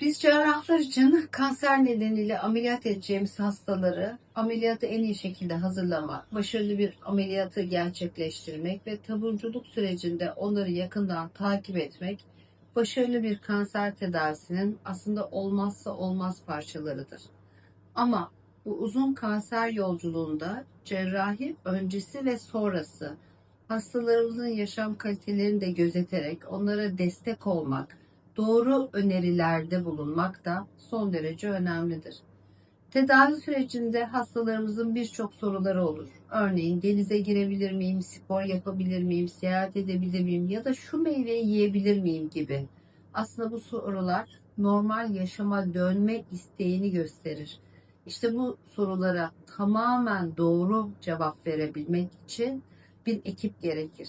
Biz cerrahlar için kanser nedeniyle ameliyat edeceğimiz hastaları ameliyatı en iyi şekilde hazırlamak, başarılı bir ameliyatı gerçekleştirmek ve taburculuk sürecinde onları yakından takip etmek başarılı bir kanser tedavisinin aslında olmazsa olmaz parçalarıdır. Ama bu uzun kanser yolculuğunda cerrahi öncesi ve sonrası hastalarımızın yaşam kalitelerini de gözeterek onlara destek olmak, doğru önerilerde bulunmak da son derece önemlidir. Tedavi sürecinde hastalarımızın birçok soruları olur. Örneğin denize girebilir miyim, spor yapabilir miyim, seyahat edebilir miyim ya da şu meyveyi yiyebilir miyim gibi. Aslında bu sorular normal yaşama dönme isteğini gösterir. İşte bu sorulara tamamen doğru cevap verebilmek için bir ekip gerekir.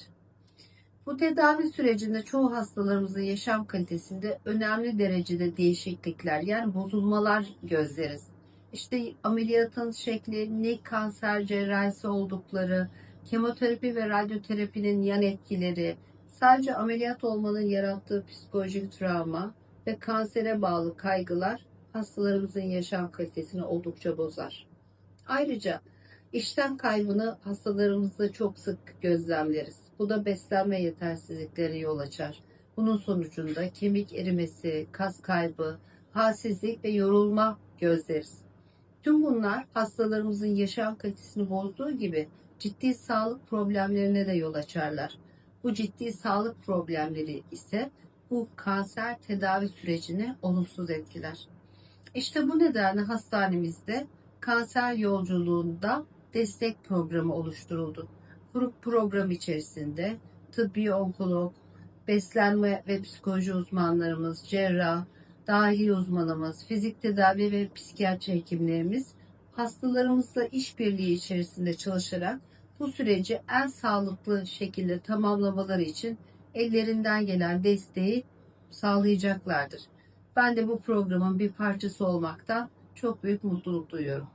Bu tedavi sürecinde çoğu hastalarımızın yaşam kalitesinde önemli derecede değişiklikler yani bozulmalar gözleriz. İşte ameliyatın şekli, ne kanser cerrahisi oldukları, kemoterapi ve radyoterapinin yan etkileri, sadece ameliyat olmanın yarattığı psikolojik travma ve kansere bağlı kaygılar hastalarımızın yaşam kalitesini oldukça bozar. Ayrıca işten kaybını hastalarımızda çok sık gözlemleriz. Bu da beslenme yetersizlikleri yol açar. Bunun sonucunda kemik erimesi, kas kaybı, halsizlik ve yorulma gözleriz. Tüm bunlar hastalarımızın yaşam kalitesini bozduğu gibi ciddi sağlık problemlerine de yol açarlar. Bu ciddi sağlık problemleri ise bu kanser tedavi sürecini olumsuz etkiler. İşte bu nedenle hastanemizde kanser yolculuğunda destek programı oluşturuldu. Bu program içerisinde tıbbi onkolog, beslenme ve psikoloji uzmanlarımız, cerrah, dahili uzmanımız, fizik tedavi ve psikiyatri hekimlerimiz hastalarımızla işbirliği içerisinde çalışarak bu süreci en sağlıklı şekilde tamamlamaları için ellerinden gelen desteği sağlayacaklardır. Ben de bu programın bir parçası olmaktan çok büyük mutluluk duyuyorum.